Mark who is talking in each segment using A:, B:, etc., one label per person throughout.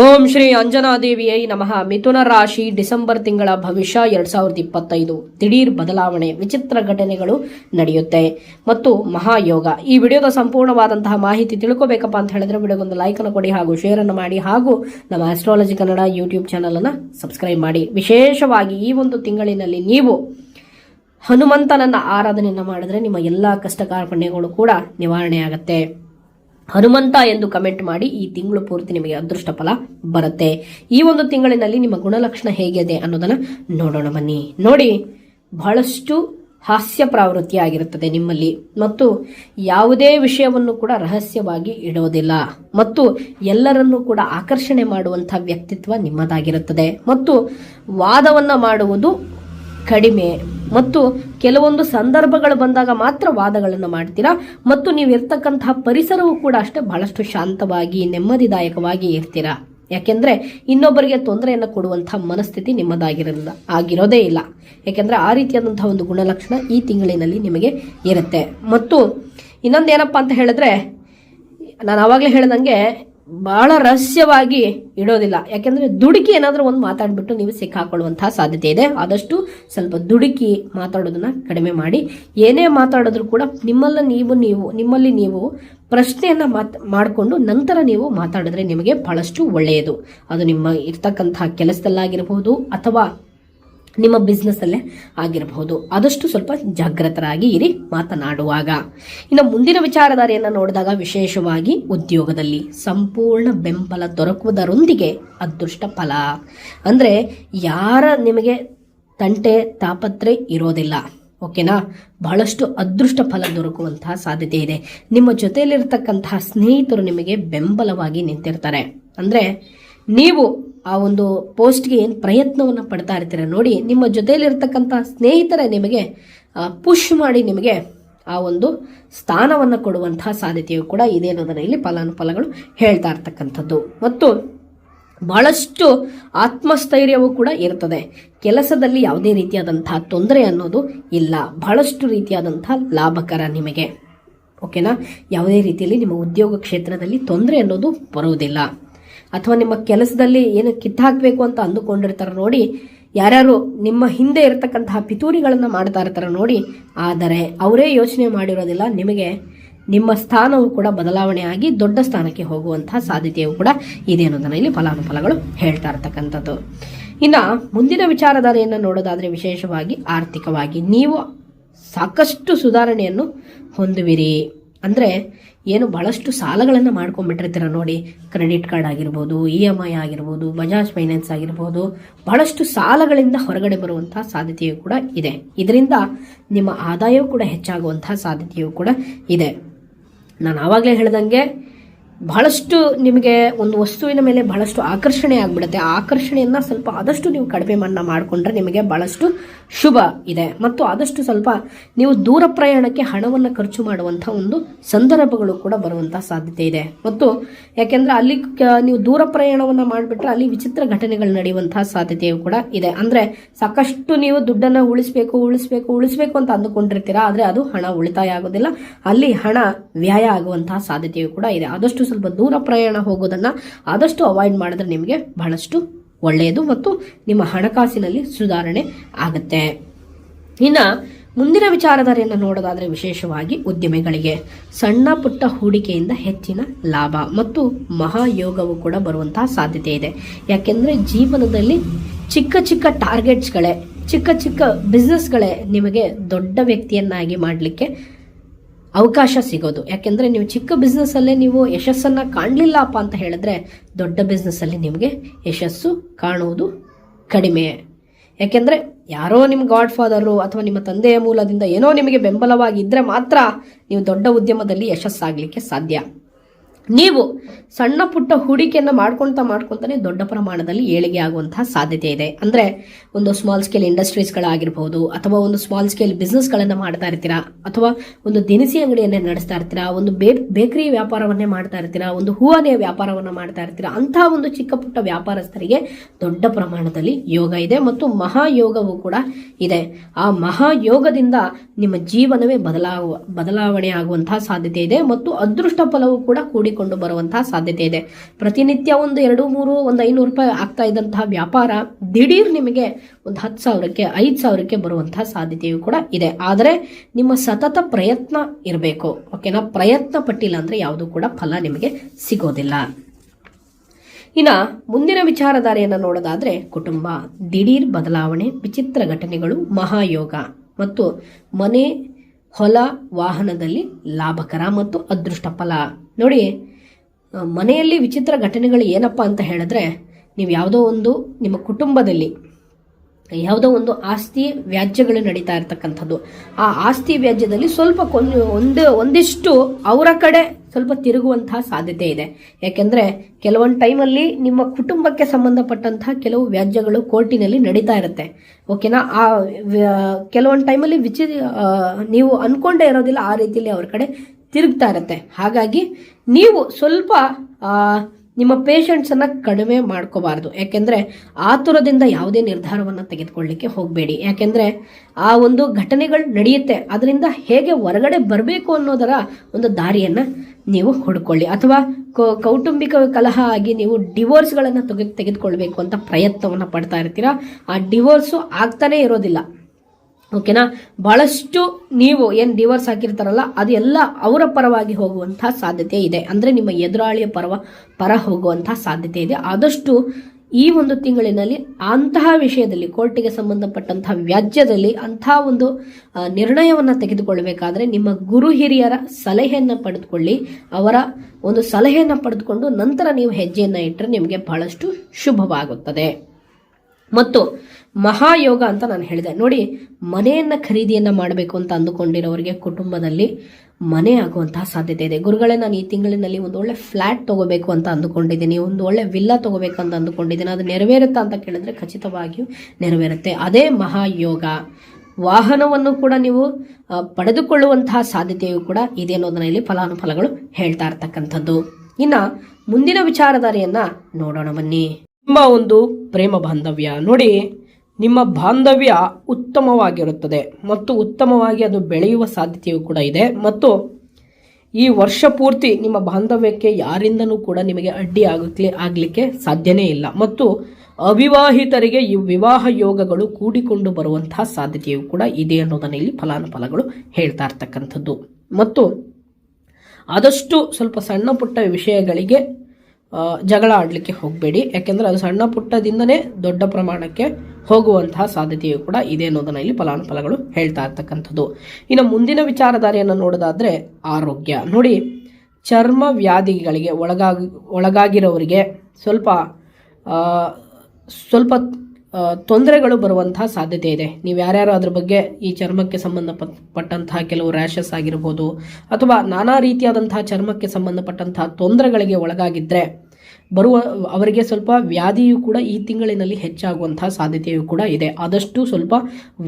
A: ಓಂ ಶ್ರೀ ಅಂಜನಾದೇವಿಯೈ ನಮಃ. ಮಿಥುನ ರಾಶಿ ಡಿಸೆಂಬರ್ ತಿಂಗಳ ಭವಿಷ್ಯ ಎರಡ್ ಸಾವಿರದ ಇಪ್ಪತ್ತೈದು. ದಿಢೀರ್ ಬದಲಾವಣೆ, ವಿಚಿತ್ರ ಘಟನೆಗಳು ನಡೆಯುತ್ತೆ. ಮತ್ತು ಮಹಾಯೋಗ. ಈ ವಿಡಿಯೋದ ಸಂಪೂರ್ಣವಾದಂತಹ ಮಾಹಿತಿ ತಿಳ್ಕೋಬೇಕಪ್ಪ ಅಂತ ಹೇಳಿದ್ರೆ ವಿಡಿಯೋಗೊಂದು ಲೈಕ್ ಅನ್ನು ಕೊಡಿ ಹಾಗೂ ಶೇರ್ ಅನ್ನು ಮಾಡಿ ಹಾಗೂ ನಮ್ಮ ಆಸ್ಟ್ರಾಲಜಿ ಕನ್ನಡ ಯೂಟ್ಯೂಬ್ ಚಾನಲ್ ಅನ್ನು ಸಬ್ಸ್ಕ್ರೈಬ್ ಮಾಡಿ. ವಿಶೇಷವಾಗಿ ಈ ಒಂದು ತಿಂಗಳಿನಲ್ಲಿ ನೀವು ಹನುಮಂತನನ್ನ ಆರಾಧನೆಯನ್ನು ಮಾಡಿದ್ರೆ ನಿಮ್ಮ ಎಲ್ಲಾ ಕಷ್ಟ ಕಾರ್ಪಣ್ಯಗಳು ಕೂಡ ನಿವಾರಣೆ ಆಗುತ್ತೆ. ಹನುಮಂತ ಎಂದು ಕಮೆಂಟ್ ಮಾಡಿ ಈ ತಿಂಗಳು ಪೂರ್ತಿ ನಿಮಗೆ ಅದೃಷ್ಟ ಫಲ ಬರುತ್ತೆ. ಈ ಒಂದು ತಿಂಗಳಿನಲ್ಲಿ ನಿಮ್ಮ ಗುಣಲಕ್ಷಣ ಹೇಗಿದೆ ಅನ್ನೋದನ್ನ ನೋಡೋಣ ಬನ್ನಿ. ನೋಡಿ, ಬಹಳಷ್ಟು ಹಾಸ್ಯ ಪ್ರವೃತ್ತಿ ಆಗಿರುತ್ತದೆ ನಿಮ್ಮಲ್ಲಿ ಮತ್ತು ಯಾವುದೇ ವಿಷಯವನ್ನು ಕೂಡ ರಹಸ್ಯವಾಗಿ ಇಡೋದಿಲ್ಲ ಮತ್ತು ಎಲ್ಲರನ್ನೂ ಕೂಡ ಆಕರ್ಷಣೆ ಮಾಡುವಂತಹ ವ್ಯಕ್ತಿತ್ವ ನಿಮ್ಮದಾಗಿರುತ್ತದೆ ಮತ್ತು ವಾದವನ್ನು ಮಾಡುವುದು ಕಡಿಮೆ. ಮತ್ತು ಕೆಲವೊಂದು ಸಂದರ್ಭಗಳು ಬಂದಾಗ ಮಾತ್ರ ವಾದಗಳನ್ನು ಮಾಡ್ತೀರಾ? ಮತ್ತು ನೀವು ಇರ್ತಕ್ಕಂತಹ ಪರಿಸರವೂ ಕೂಡ ಅಷ್ಟೇ ಬಹಳಷ್ಟು ಶಾಂತವಾಗಿ, ನೆಮ್ಮದಿದಾಯಕವಾಗಿ ಇರ್ತೀರಾ? ಯಾಕೆಂದ್ರೆ ಇನ್ನೊಬ್ಬರಿಗೆ ತೊಂದರೆಯನ್ನು ಕೊಡುವಂತಹ ಮನಸ್ಥಿತಿ ನಿಮ್ಮದಾಗಿರಲಿಲ್ಲ ಆಗಿರೋದೇ ಇಲ್ಲ. ಯಾಕೆಂದ್ರೆ ಆ ರೀತಿಯಾದಂತಹ ಒಂದು ಗುಣಲಕ್ಷಣ ಈ ತಿಂಗಳಿನಲ್ಲಿ ನಿಮಗೆ ಇರುತ್ತೆ. ಮತ್ತು ಇನ್ನೊಂದೇನಪ್ಪ ಅಂತ ಹೇಳಿದ್ರೆ, ನಾನು ಆವಾಗಲೇ ಹೇಳ್ದಂಗೆ ಬಹಳ ರಹಸ್ಯವಾಗಿ ಇಡೋದಿಲ್ಲ. ಯಾಕೆಂದರೆ ದುಡುಕಿ ಏನಾದರೂ ಒಂದು ಮಾತಾಡಿಬಿಟ್ಟು ನೀವು ಸಿಕ್ಕಾಕೊಳ್ಳುವಂತಹ ಸಾಧ್ಯತೆ ಇದೆ. ಆದಷ್ಟು ಸ್ವಲ್ಪ ದುಡುಕಿ ಮಾತಾಡೋದನ್ನ ಕಡಿಮೆ ಮಾಡಿ. ಏನೇ ಮಾತಾಡಿದ್ರು ಕೂಡ ನಿಮ್ಮಲ್ಲ ನೀವು ನೀವು, ನಿಮ್ಮಲ್ಲಿ ನೀವು ಪ್ರಶ್ನೆಯನ್ನ ಮಾತ್, ಮಾಡಿಕೊಂಡು ನಂತರ ನೀವು ಮಾತಾಡಿದ್ರೆ ನಿಮಗೆ ಬಹಳಷ್ಟು ಒಳ್ಳೆಯದು. ಅದು ನಿಮ್ಮ ಇರ್ತಕ್ಕಂತಹ ಕೆಲಸದಲ್ಲಾಗಿರಬಹುದು ಅಥವಾ ನಿಮ್ಮ ಬಿಸ್ನೆಸ್ಸಲ್ಲೇ ಆಗಿರಬಹುದು. ಆದಷ್ಟು ಸ್ವಲ್ಪ ಜಾಗೃತರಾಗಿ ಇರಿ ಮಾತನಾಡುವಾಗ. ಇನ್ನು ಮುಂದಿನ ವಿಚಾರಧಾರೆಯನ್ನು ನೋಡಿದಾಗ ವಿಶೇಷವಾಗಿ ಉದ್ಯೋಗದಲ್ಲಿ ಸಂಪೂರ್ಣ ಬೆಂಬಲ ದೊರಕುವುದರೊಂದಿಗೆ ಅದೃಷ್ಟ ಫಲ. ಅಂದ್ರೆ ಯಾರ ನಿಮಗೆ ತಂಟೆ ತಾಪತ್ರೆ ಇರೋದಿಲ್ಲ, ಓಕೆನಾ? ಬಹಳಷ್ಟು ಅದೃಷ್ಟ ಫಲ ದೊರಕುವಂತಹ ಸಾಧ್ಯತೆ ಇದೆ. ನಿಮ್ಮ ಜೊತೆಯಲ್ಲಿರ್ತಕ್ಕಂತಹ ಸ್ನೇಹಿತರು ನಿಮಗೆ ಬೆಂಬಲವಾಗಿ ನಿಂತಿರ್ತಾರೆ. ಅಂದ್ರೆ ನೀವು ಆ ಒಂದು ಪೋಸ್ಟ್ಗೆ ಏನು ಪ್ರಯತ್ನವನ್ನು ಪಡ್ತಾ ಇರ್ತೀರ. ನೋಡಿ, ನಿಮ್ಮ ಜೊತೆಯಲ್ಲಿರ್ತಕ್ಕಂಥ ಸ್ನೇಹಿತರೇ ನಿಮಗೆ ಪುಷ್ ಮಾಡಿ ನಿಮಗೆ ಆ ಒಂದು ಸ್ಥಾನವನ್ನು ಕೊಡುವಂತಹ ಸಾಧ್ಯತೆಯು ಕೂಡ ಇದೆ ಅನ್ನೋದನ್ನ ಇಲ್ಲಿ ಫಲಾನುಫಲಗಳು ಹೇಳ್ತಾ ಇರ್ತಕ್ಕಂಥದ್ದು. ಮತ್ತು ಬಹಳಷ್ಟು ಆತ್ಮಸ್ಥೈರ್ಯವೂ ಕೂಡ ಇರ್ತದೆ. ಕೆಲಸದಲ್ಲಿ ಯಾವುದೇ ರೀತಿಯಾದಂತಹ ತೊಂದರೆ ಅನ್ನೋದು ಇಲ್ಲ. ಬಹಳಷ್ಟು ರೀತಿಯಾದಂತಹ ಲಾಭಕರ ನಿಮಗೆ. ಓಕೆನಾ? ಯಾವುದೇ ರೀತಿಯಲ್ಲಿ ನಿಮ್ಮ ಉದ್ಯೋಗ ಕ್ಷೇತ್ರದಲ್ಲಿ ತೊಂದರೆ ಅನ್ನೋದು ಬರುವುದಿಲ್ಲ. ಅಥವಾ ನಿಮ್ಮ ಕೆಲಸದಲ್ಲಿ ಏನು ಕಿತ್ತಾಕ್ಬೇಕು ಅಂತ ಅಂದುಕೊಂಡಿರ್ತಾರ ನೋಡಿ, ಯಾರ್ಯಾರು ನಿಮ್ಮ ಹಿಂದೆ ಇರತಕ್ಕಂತಹ ಪಿತೂರಿಗಳನ್ನು ಮಾಡ್ತಾ ಇರ್ತಾರ ನೋಡಿ, ಆದರೆ ಅವರೇ ಯೋಚನೆ ಮಾಡಿರೋದಿಲ್ಲ. ನಿಮಗೆ ನಿಮ್ಮ ಸ್ಥಾನವು ಕೂಡ ಬದಲಾವಣೆ ಆಗಿ ದೊಡ್ಡ ಸ್ಥಾನಕ್ಕೆ ಹೋಗುವಂತಹ ಸಾಧ್ಯತೆಯು ಕೂಡ ಇದೆ ಅನ್ನೋದನ್ನು ಇಲ್ಲಿ ಫಲಾನುಫಲಗಳು ಹೇಳ್ತಾ ಇರ್ತಕ್ಕಂಥದ್ದು. ಇನ್ನ ಮುಂದಿನ ವಿಚಾರಧಾರೆಯನ್ನು ನೋಡೋದಾದ್ರೆ ವಿಶೇಷವಾಗಿ ಆರ್ಥಿಕವಾಗಿ ನೀವು ಸಾಕಷ್ಟು ಸುಧಾರಣೆಯನ್ನು ಹೊಂದುವಿರಿ. ಅಂದ್ರೆ ಏನು ಬಹಳಷ್ಟು ಸಾಲಗಳನ್ನು ಮಾಡ್ಕೊಂಡ್ಬಿಟ್ಟಿರ್ತೀರ ನೋಡಿ. ಕ್ರೆಡಿಟ್ ಕಾರ್ಡ್ ಆಗಿರ್ಬೋದು, ಇ ಎಂ ಐ ಆಗಿರ್ಬೋದು, ಬಜಾಜ್ ಫೈನಾನ್ಸ್ ಆಗಿರ್ಬೋದು, ಬಹಳಷ್ಟು ಸಾಲಗಳಿಂದ ಹೊರಗಡೆ ಬರುವಂತಹ ಸಾಧ್ಯತೆಯು ಕೂಡ ಇದೆ. ಇದರಿಂದ ನಿಮ್ಮ ಆದಾಯವೂ ಕೂಡ ಹೆಚ್ಚಾಗುವಂತಹ ಸಾಧ್ಯತೆಯೂ ಕೂಡ ಇದೆ. ನಾನು ಆವಾಗಲೇ ಹೇಳ್ದಂಗೆ ಬಹಳಷ್ಟು ನಿಮಗೆ ಒಂದು ವಸ್ತುವಿನ ಮೇಲೆ ಬಹಳಷ್ಟು ಆಕರ್ಷಣೆ ಆಗ್ಬಿಡುತ್ತೆ. ಆ ಆಕರ್ಷಣೆಯನ್ನ ಸ್ವಲ್ಪ ಆದಷ್ಟು ನೀವು ಕಡಿಮೆ ಮನ್ನ ಮಾಡಿಕೊಂಡ್ರೆ ನಿಮಗೆ ಬಹಳಷ್ಟು ಶುಭ ಇದೆ. ಮತ್ತು ಆದಷ್ಟು ಸ್ವಲ್ಪ ನೀವು ದೂರ ಪ್ರಯಾಣಕ್ಕೆ ಹಣವನ್ನು ಖರ್ಚು ಮಾಡುವಂಥ ಒಂದು ಸಂದರ್ಭಗಳು ಕೂಡ ಬರುವಂಥ ಸಾಧ್ಯತೆ ಇದೆ. ಮತ್ತು ಯಾಕೆಂದ್ರೆ ಅಲ್ಲಿ ನೀವು ದೂರ ಪ್ರಯಾಣವನ್ನ ಮಾಡಿಬಿಟ್ರೆ ಅಲ್ಲಿ ವಿಚಿತ್ರ ಘಟನೆಗಳು ನಡೆಯುವಂತಹ ಸಾಧ್ಯತೆಯು ಕೂಡ ಇದೆ. ಅಂದ್ರೆ ಸಾಕಷ್ಟು ನೀವು ದುಡ್ಡನ್ನ ಉಳಿಸಬೇಕು ಉಳಿಸಬೇಕು ಉಳಿಸಬೇಕು ಅಂತ ಅಂದುಕೊಂಡಿರ್ತೀರಾ, ಆದ್ರೆ ಅದು ಹಣ ಉಳಿತಾಯ ಆಗೋದಿಲ್ಲ. ಅಲ್ಲಿ ಹಣ ವ್ಯಯ ಆಗುವಂತಹ ಸಾಧ್ಯತೆಯು ಕೂಡ ಇದೆ. ಆದಷ್ಟು ಸ್ವಲ್ಪ ದೂರ ಪ್ರಯಾಣ ಹೋಗೋದನ್ನು ಆದಷ್ಟು ಅವಾಯ್ಡ್ ಮಾಡಿದ್ರೆ ನಿಮಗೆ ಬಹಳಷ್ಟು ಒಳ್ಳೆಯದು ಮತ್ತು ನಿಮ್ಮ ಹಣಕಾಸಿನಲ್ಲಿ ಸುಧಾರಣೆ ಆಗುತ್ತೆ. ಇನ್ನು ಮುಂದಿನ ವಿಚಾರಧಾರೆಯನ್ನು ನೋಡೋದಾದರೆ ವಿಶೇಷವಾಗಿ ಉದ್ಯಮಿಗಳಿಗೆ. ಸಣ್ಣ ಪುಟ್ಟ ಹೂಡಿಕೆಯಿಂದ ಹೆಚ್ಚಿನ ಲಾಭ ಮತ್ತು ಮಹಾಯೋಗವು ಕೂಡ ಬರುವಂತಹ ಸಾಧ್ಯತೆ ಇದೆ. ಯಾಕೆಂದರೆ ಜೀವನದಲ್ಲಿ ಚಿಕ್ಕ ಚಿಕ್ಕ ಟಾರ್ಗೆಟ್ಸ್ಗಳೇ ಚಿಕ್ಕ ಚಿಕ್ಕ ಬಿಸ್ನೆಸ್ಗಳೇ ನಿಮಗೆ ದೊಡ್ಡ ವ್ಯಕ್ತಿಯನ್ನಾಗಿ ಮಾಡಲಿಕ್ಕೆ ಅವಕಾಶ ಸಿಗೋದು. ಯಾಕೆಂದ್ರೆ ನೀವು ಚಿಕ್ಕ ಬಿಸ್ನೆಸ್ಸಲ್ಲೇ ನೀವು ಯಶಸ್ಸನ್ನ ಕಾಣಲಿಲ್ಲಪ್ಪ ಅಂತ ಹೇಳಿದ್ರೆ ದೊಡ್ಡ ಬಿಸ್ನೆಸ್ಸಲ್ಲಿ ನಿಮಗೆ ಯಶಸ್ಸು ಕಾಣುವುದು ಕಡಿಮೆ. ಯಾಕೆಂದ್ರೆ ಯಾರೋ ನಿಮ್ಮ ಗಾಡ್ ಫಾದರು ಅಥವಾ ನಿಮ್ಮ ತಂದೆಯ ಮೂಲದಿಂದ ಏನೋ ನಿಮಗೆ ಬೆಂಬಲವಾಗಿದ್ದರೆ ಮಾತ್ರ ನೀವು ದೊಡ್ಡ ಉದ್ಯಮದಲ್ಲಿ ಯಶಸ್ಸಾಗಲಿಕ್ಕೆ ಸಾಧ್ಯ. ನೀವು ಸಣ್ಣ ಪುಟ್ಟ ಹೂಡಿಕೆಯನ್ನು ಮಾಡ್ಕೊಳ್ತಾ ಮಾಡ್ಕೊಳ್ತಾನೆ ದೊಡ್ಡ ಪ್ರಮಾಣದಲ್ಲಿ ಏಳಿಗೆ ಆಗುವಂತಹ ಸಾಧ್ಯತೆ ಇದೆ. ಅಂದ್ರೆ ಒಂದು ಸ್ಮಾಲ್ ಸ್ಕೇಲ್ ಇಂಡಸ್ಟ್ರೀಸ್ಗಳಾಗಿರ್ಬೋದು ಅಥವಾ ಒಂದು ಸ್ಮಾಲ್ ಸ್ಕೇಲ್ ಬಿಸ್ನೆಸ್ಗಳನ್ನು ಮಾಡ್ತಾ ಇರ್ತೀರಾ, ಅಥವಾ ಒಂದು ದಿನಸಿ ಅಂಗಡಿಯನ್ನೇ ನಡೆಸ್ತಾ ಇರ್ತೀರಾ, ಒಂದು ಬೇ, ಬೇಕರಿ ವ್ಯಾಪಾರವನ್ನೇ ಮಾಡ್ತಾ ಇರ್ತೀರಾ, ಒಂದು ಹೂವನೆಯ ವ್ಯಾಪಾರವನ್ನು ಮಾಡ್ತಾ ಇರ್ತೀರಾ, ಅಂತಹ ಒಂದು ಚಿಕ್ಕ ಪುಟ್ಟ ವ್ಯಾಪಾರಸ್ಥರಿಗೆ ದೊಡ್ಡ ಪ್ರಮಾಣದಲ್ಲಿ ಯೋಗ ಇದೆ ಮತ್ತು ಮಹಾಯೋಗವೂ ಕೂಡ ಇದೆ. ಆ ಮಹಾಯೋಗದಿಂದ ನಿಮ್ಮ ಜೀವನವೇ ಬದಲಾಗುವ, ಬದಲಾವಣೆ ಆಗುವಂತಹ ಸಾಧ್ಯತೆ ಇದೆ ಮತ್ತು ಅದೃಷ್ಟ ಫಲವು ಕೂಡ ಕೂಡಿ ಕೂಡಿಕೊಂಡು ಬರುವಂತಹ ಸಾಧ್ಯತೆ ಇದೆ. ಪ್ರತಿನಿತ್ಯ ಒಂದು ಎರಡು, ಮೂರು, ಒಂದು ಐನೂರು ರೂಪಾಯಿ ಆಗ್ತಾ ಇದ್ದಂತಹ ವ್ಯಾಪಾರ ದಿಢೀರ್ ನಿಮಗೆ ಒಂದು ಹತ್ತು ಸಾವಿರಕ್ಕೆ, ಐದು ಸಾವಿರಕ್ಕೆ ಬರುವಂತಹ ಸಾಧ್ಯತೆಯೂ ಕೂಡ ಇದೆ. ಆದರೆ ನಿಮ್ಮ ಸತತ ಪ್ರಯತ್ನ ಇರಬೇಕು. ಓಕೆನಾ? ಪ್ರಯತ್ನ ಪಟ್ಟಿಲ್ಲ ಅಂದರೆ ಯಾವುದೂ ಕೂಡ ಫಲ ನಿಮಗೆ ಸಿಗೋದಿಲ್ಲ. ಇನ್ನ ಮುಂದಿನ ವಿಚಾರಧಾರೆಯನ್ನು ನೋಡೋದಾದ್ರೆ ಕುಟುಂಬ. ದಿಢೀರ್ ಬದಲಾವಣೆ, ವಿಚಿತ್ರ ಘಟನೆಗಳು, ಮಹಾಯೋಗ ಮತ್ತು ಮನೆ ಹೊಲ ವಾಹನದಲ್ಲಿ ಲಾಭಕರ ಮತ್ತು ಅದೃಷ್ಟ ಫಲ. ನೋಡಿ ಮನೆಯಲ್ಲಿ ವಿಚಿತ್ರ ಘಟನೆಗಳು ಏನಪ್ಪ ಅಂತ ಹೇಳಿದ್ರೆ, ನೀವು ಯಾವುದೋ ಒಂದು ನಿಮ್ಮ ಕುಟುಂಬದಲ್ಲಿ ಯಾವುದೋ ಒಂದು ಆಸ್ತಿ ವ್ಯಾಜ್ಯಗಳು ನಡೀತಾ ಇರ್ತಕ್ಕಂಥದ್ದು. ಆ ಆಸ್ತಿ ವ್ಯಾಜ್ಯದಲ್ಲಿ ಸ್ವಲ್ಪ ಒಂದು, ಒಂದಿಷ್ಟು ಅವರ ಕಡೆ ಸ್ವಲ್ಪ ತಿರುಗುವಂತಹ ಸಾಧ್ಯತೆ ಇದೆ. ಯಾಕೆಂದ್ರೆ ಕೆಲವೊಂದು ಟೈಮಲ್ಲಿ ನಿಮ್ಮ ಕುಟುಂಬಕ್ಕೆ ಸಂಬಂಧಪಟ್ಟಂತಹ ಕೆಲವು ವ್ಯಾಜ್ಯಗಳು ಕೋರ್ಟಿನಲ್ಲಿ ನಡೀತಾ ಇರುತ್ತೆ. ಓಕೆನಾ? ಆ ಕೆಲವೊಂದು ಟೈಮಲ್ಲಿ ವಿಚಿ ನೀವು ಅನ್ಕೊಂಡೇ ಇರೋದಿಲ್ಲ, ಆ ರೀತಿಯಲ್ಲಿ ಅವ್ರ ಕಡೆ ತಿರುಗ್ತಾ ಇರುತ್ತೆ. ಹಾಗಾಗಿ ನೀವು ಸ್ವಲ್ಪ ನಿಮ್ಮ ಪೇಷಂಟ್ಸನ್ನು ಕಡಿಮೆ ಮಾಡ್ಕೋಬಾರ್ದು. ಯಾಕೆಂದರೆ ಆತುರದಿಂದ ಯಾವುದೇ ನಿರ್ಧಾರವನ್ನು ತೆಗೆದುಕೊಳ್ಳಿಕ್ಕೆ ಹೋಗಬೇಡಿ. ಯಾಕೆಂದರೆ ಆ ಒಂದು ಘಟನೆಗಳು ನಡೆಯುತ್ತೆ. ಅದರಿಂದ ಹೇಗೆ ಹೊರಗಡೆ ಬರಬೇಕು ಅನ್ನೋದರ ಒಂದು ದಾರಿಯನ್ನು ನೀವು ಹುಡ್ಕೊಳ್ಳಿ. ಅಥವಾ ಕೌಟುಂಬಿಕ ಕಲಹ ಆಗಿ ನೀವು ಡಿವೋರ್ಸ್ಗಳನ್ನು ತೆಗೆ ತೆಗೆದುಕೊಳ್ಬೇಕು ಅಂತ ಪ್ರಯತ್ನವನ್ನು ಪಡ್ತಾ ಇರ್ತೀರಾ? ಆ ಡಿವೋರ್ಸು ಆಗ್ತಾನೇ ಇರೋದಿಲ್ಲ. ಓಕೆನಾ ಬಹಳಷ್ಟು ನೀವು ಏನು ಡಿವೋರ್ಸ್ ಹಾಕಿರ್ತಾರಲ್ಲ, ಅದೆಲ್ಲ ಅವರ ಪರವಾಗಿ ಹೋಗುವಂತಹ ಸಾಧ್ಯತೆ ಇದೆ. ಅಂದರೆ ನಿಮ್ಮ ಎದುರಾಳಿಯ ಪರವ, ಪರ ಹೋಗುವಂತಹ ಸಾಧ್ಯತೆ ಇದೆ. ಆದಷ್ಟು ಈ ಒಂದು ತಿಂಗಳಿನಲ್ಲಿ ಅಂತಹ ವಿಷಯದಲ್ಲಿ ಕೋರ್ಟಿಗೆ ಸಂಬಂಧಪಟ್ಟಂತಹ ವ್ಯಾಜ್ಯದಲ್ಲಿ ಅಂತಹ ಒಂದು ನಿರ್ಣಯವನ್ನು ತೆಗೆದುಕೊಳ್ಳಬೇಕಾದ್ರೆ ನಿಮ್ಮ ಗುರು ಹಿರಿಯರ ಸಲಹೆಯನ್ನು ಪಡೆದುಕೊಳ್ಳಿ. ಅವರ ಒಂದು ಸಲಹೆಯನ್ನು ಪಡೆದುಕೊಂಡು ನಂತರ ನೀವು ಹೆಜ್ಜೆಯನ್ನು ಇಟ್ಟರೆ ನಿಮಗೆ ಬಹಳಷ್ಟು ಶುಭವಾಗುತ್ತದೆ. ಮತ್ತು ಮಹಾಯೋಗ ಅಂತ ನಾನು ಹೇಳಿದೆ. ನೋಡಿ, ಮನೆಯನ್ನು ಖರೀದಿಯನ್ನು ಮಾಡಬೇಕು ಅಂತ ಅಂದುಕೊಂಡಿರೋರಿಗೆ ಕುಟುಂಬದಲ್ಲಿ ಮನೆ ಆಗುವಂತಹ ಸಾಧ್ಯತೆ ಇದೆ. ಗುರುಗಳೇ, ನಾನು ಈ ತಿಂಗಳಿನಲ್ಲಿ ಒಂದು ಒಳ್ಳೆ ಫ್ಲ್ಯಾಟ್ ತಗೋಬೇಕು ಅಂತ ಅಂದುಕೊಂಡಿದ್ದೀನಿ. ಒಂದು ಒಳ್ಳೆ ವಿಲ್ಲಾ ತಗೋಬೇಕು ಅಂತ ಅಂದುಕೊಂಡಿದ್ದೀನಿ. ಅದು ನೆರವೇರುತ್ತಾ ಅಂತ ಕೇಳಿದ್ರೆ ಖಚಿತವಾಗಿಯೂ ನೆರವೇರುತ್ತೆ. ಅದೇ ಮಹಾಯೋಗ. ವಾಹನವನ್ನು ಕೂಡ ನೀವು ಪಡೆದುಕೊಳ್ಳುವಂತಹ ಸಾಧ್ಯತೆಯು ಕೂಡ ಇದೆ ಅನ್ನೋದನ್ನ ಇಲ್ಲಿ ಫಲಾನುಫಲಗಳು ಹೇಳ್ತಾ ಇರ್ತಕ್ಕಂಥದ್ದು. ಇನ್ನ ಮುಂದಿನ ವಿಚಾರಧಾರೆಯನ್ನ ನೋಡೋಣ ಬನ್ನಿ.
B: ತುಂಬಾ ಒಂದು ಪ್ರೇಮ ಬಾಂಧವ್ಯ. ನೋಡಿ ನಿಮ್ಮ ಬಾಂಧವ್ಯ ಉತ್ತಮವಾಗಿರುತ್ತದೆ ಮತ್ತು ಉತ್ತಮವಾಗಿ ಅದು ಬೆಳೆಯುವ ಸಾಧ್ಯತೆಯೂ ಕೂಡ ಇದೆ. ಮತ್ತು ಈ ವರ್ಷ ಪೂರ್ತಿ ನಿಮ್ಮ ಬಾಂಧವ್ಯಕ್ಕೆ ಯಾರಿಂದನೂ ಕೂಡ ನಿಮಗೆ ಅಡ್ಡಿ ಆಗಲಿ, ಆಗಲಿಕ್ಕೆ ಸಾಧ್ಯನೇ ಇಲ್ಲ. ಮತ್ತು ಅವಿವಾಹಿತರಿಗೆ ಈ ವಿವಾಹ ಯೋಗಗಳು ಕೂಡಿಕೊಂಡು ಬರುವಂತಹ ಸಾಧ್ಯತೆಯೂ ಕೂಡ ಇದೆ ಅನ್ನೋದನ್ನು ಇಲ್ಲಿ ಫಲಾನುಫಲಗಳು ಹೇಳ್ತಾ ಇರ್ತಕ್ಕಂಥದ್ದು. ಮತ್ತು ಆದಷ್ಟು ಸ್ವಲ್ಪ ಸಣ್ಣ ಪುಟ್ಟ ವಿಷಯಗಳಿಗೆ ಜಗಳ ಆಡಲಿಕ್ಕೆ ಹೋಗಬೇಡಿ. ಯಾಕೆಂದರೆ ಅದು ಸಣ್ಣ ಪುಟ್ಟದಿಂದನೇ ದೊಡ್ಡ ಪ್ರಮಾಣಕ್ಕೆ ಹೋಗುವಂತಹ ಸಾಧ್ಯತೆಯು ಕೂಡ ಇದೆ ಅನ್ನೋದನ್ನು ಇಲ್ಲಿ ಫಲಾನುಫಲಗಳು ಹೇಳ್ತಾ ಇರ್ತಕ್ಕಂಥದ್ದು. ಇನ್ನು ಮುಂದಿನ ವಿಚಾರಧಾರೆಯನ್ನು ನೋಡೋದಾದ್ರೆ ಆರೋಗ್ಯ. ನೋಡಿ, ಚರ್ಮ ವ್ಯಾಧಿಗಳಿಗೆ ಒಳಗಾಗಿ, ಒಳಗಾಗಿರೋರಿಗೆ ಸ್ವಲ್ಪ ಸ್ವಲ್ಪ ತೊಂದರೆಗಳು ಬರುವಂತಹ ಸಾಧ್ಯತೆ ಇದೆ. ನೀವು ಯಾರ್ಯಾರು ಅದ್ರ ಬಗ್ಗೆ ಈ ಚರ್ಮಕ್ಕೆ ಸಂಬಂಧಪಟ್ಟಂತಹ ಕೆಲವು ರ್ಯಾಷಸ್ ಆಗಿರ್ಬೋದು ಅಥವಾ ನಾನಾ ರೀತಿಯಾದಂತಹ ಚರ್ಮಕ್ಕೆ ಸಂಬಂಧಪಟ್ಟಂತಹ ತೊಂದರೆಗಳಿಗೆ ಒಳಗಾಗಿದ್ದರೆ ಬರುವ, ಅವರಿಗೆ ಸ್ವಲ್ಪ ವ್ಯಾಧಿಯು ಕೂಡ ಈ ತಿಂಗಳಿನಲ್ಲಿ ಹೆಚ್ಚಾಗುವಂತಹ ಸಾಧ್ಯತೆಯೂ ಕೂಡ ಇದೆ. ಆದಷ್ಟು ಸ್ವಲ್ಪ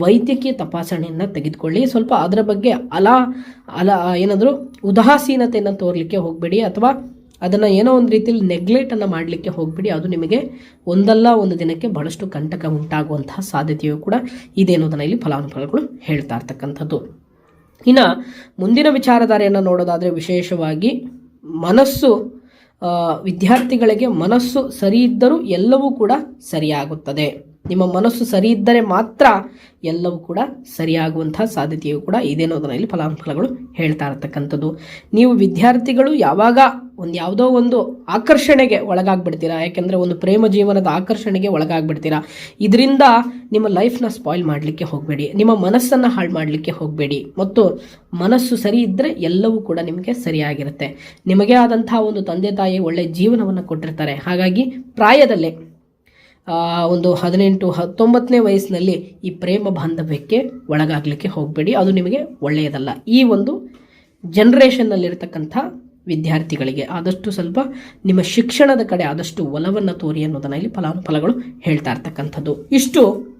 B: ವೈದ್ಯಕೀಯ ತಪಾಸಣೆಯನ್ನು ತೆಗೆದುಕೊಳ್ಳಿ. ಸ್ವಲ್ಪ ಅದರ ಬಗ್ಗೆ ಅಲ ಅಲ, ಏನಾದರೂ ಉದಾಸೀನತೆಯನ್ನು ತೋರಲಿಕ್ಕೆ ಹೋಗಬೇಡಿ ಅಥವಾ ಅದನ್ನು ಏನೋ ಒಂದು ರೀತಿಯಲ್ಲಿ ನೆಗ್ಲೆಟನ್ನು ಮಾಡಲಿಕ್ಕೆ ಹೋಗಬೇಡಿ. ಅದು ನಿಮಗೆ ಒಂದಲ್ಲ ಒಂದು ದಿನಕ್ಕೆ ಬಹಳಷ್ಟು ಕಂಟಕ ಉಂಟಾಗುವಂತಹ ಸಾಧ್ಯತೆಯೂ ಕೂಡ ಇದೆ ಅನ್ನೋದನ್ನು ಇಲ್ಲಿ ಫಲಾನುಫಲಗಳು ಹೇಳ್ತಾ ಇರ್ತಕ್ಕಂಥದ್ದು. ಇನ್ನು ಮುಂದಿನ ವಿಚಾರಧಾರೆಯನ್ನು ನೋಡೋದಾದರೆ ವಿಶೇಷವಾಗಿ ಮನಸ್ಸು ವಿದ್ಯಾರ್ಥಿಗಳಿಗೆ ಮನಸ್ಸು ಸರಿ ಇದ್ದರೂ ಎಲ್ಲವೂ ಕೂಡ ಸರಿಯಾಗುತ್ತದೆ. ನಿಮ್ಮ ಮನಸ್ಸು ಸರಿ ಇದ್ದರೆ ಮಾತ್ರ ಎಲ್ಲವೂ ಕೂಡ ಸರಿಯಾಗುವಂತಹ ಸಾಧ್ಯತೆಯು ಕೂಡ ಇದೆ ಅನ್ನೋದನ್ನ ಇಲ್ಲಿ ಫಲಾನುಫಲಗಳು ಹೇಳ್ತಾ ಇರ್ತಕ್ಕಂಥದ್ದು. ನೀವು ವಿದ್ಯಾರ್ಥಿಗಳು ಯಾವಾಗ ಒಂದು ಯಾವುದೋ ಒಂದು ಆಕರ್ಷಣೆಗೆ ಒಳಗಾಗ್ಬಿಡ್ತೀರಾ? ಯಾಕೆಂದರೆ ಒಂದು ಪ್ರೇಮ ಜೀವನದ ಆಕರ್ಷಣೆಗೆ ಒಳಗಾಗ್ಬಿಡ್ತೀರಾ? ಇದರಿಂದ ನಿಮ್ಮ ಲೈಫ್ನ ಸ್ಪಾಯ್ಲ್ ಮಾಡಲಿಕ್ಕೆ ಹೋಗಬೇಡಿ. ನಿಮ್ಮ ಮನಸ್ಸನ್ನು ಹಾಳು ಮಾಡಲಿಕ್ಕೆ ಹೋಗಬೇಡಿ. ಮತ್ತು ಮನಸ್ಸು ಸರಿ ಇದ್ದರೆ ಎಲ್ಲವೂ ಕೂಡ ನಿಮಗೆ ಸರಿಯಾಗಿರುತ್ತೆ. ನಿಮಗೆ ಆದಂತಹ ಒಂದು ತಂದೆ ತಾಯಿ ಒಳ್ಳೆಯ ಜೀವನವನ್ನು ಕೊಟ್ಟಿರ್ತಾರೆ. ಹಾಗಾಗಿ ಪ್ರಾಯದಲ್ಲೇ ಒಂದು ಹದಿನೆಂಟು, ಹತ್ತೊಂಬತ್ತನೇ ವಯಸ್ಸಿನಲ್ಲಿ ಈ ಪ್ರೇಮ ಬಾಂಧವ್ಯಕ್ಕೆ ಒಳಗಾಗಲಿಕ್ಕೆ ಹೋಗಬೇಡಿ. ಅದು ನಿಮಗೆ ಒಳ್ಳೆಯದಲ್ಲ. ಈ ಒಂದು ಜನ್ರೇಷನ್ನಲ್ಲಿರ್ತಕ್ಕಂಥ ವಿದ್ಯಾರ್ಥಿಗಳಿಗೆ ಆದಷ್ಟು ಸ್ವಲ್ಪ ನಿಮ್ಮ ಶಿಕ್ಷಣದ ಕಡೆ ಆದಷ್ಟು ಒಲವನ್ನು ತೋರಿ ಅನ್ನೋದನ್ನು ಇಲ್ಲಿ ಫಲಾನುಫಲಗಳು ಹೇಳ್ತಾ ಇರ್ತಕ್ಕಂಥದ್ದು. ಇಷ್ಟು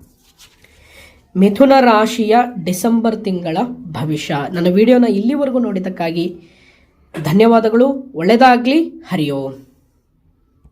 B: ಮಿಥುನ ರಾಶಿಯ ಡಿಸೆಂಬರ್ ತಿಂಗಳ ಭವಿಷ್ಯ. ನನ್ನ ವಿಡಿಯೋನ ಇಲ್ಲಿವರೆಗೂ ನೋಡಿದ್ದಕ್ಕಾಗಿ ಧನ್ಯವಾದಗಳು. ಒಳ್ಳೆಯದಾಗಲಿ. ಹರಿಯೋ.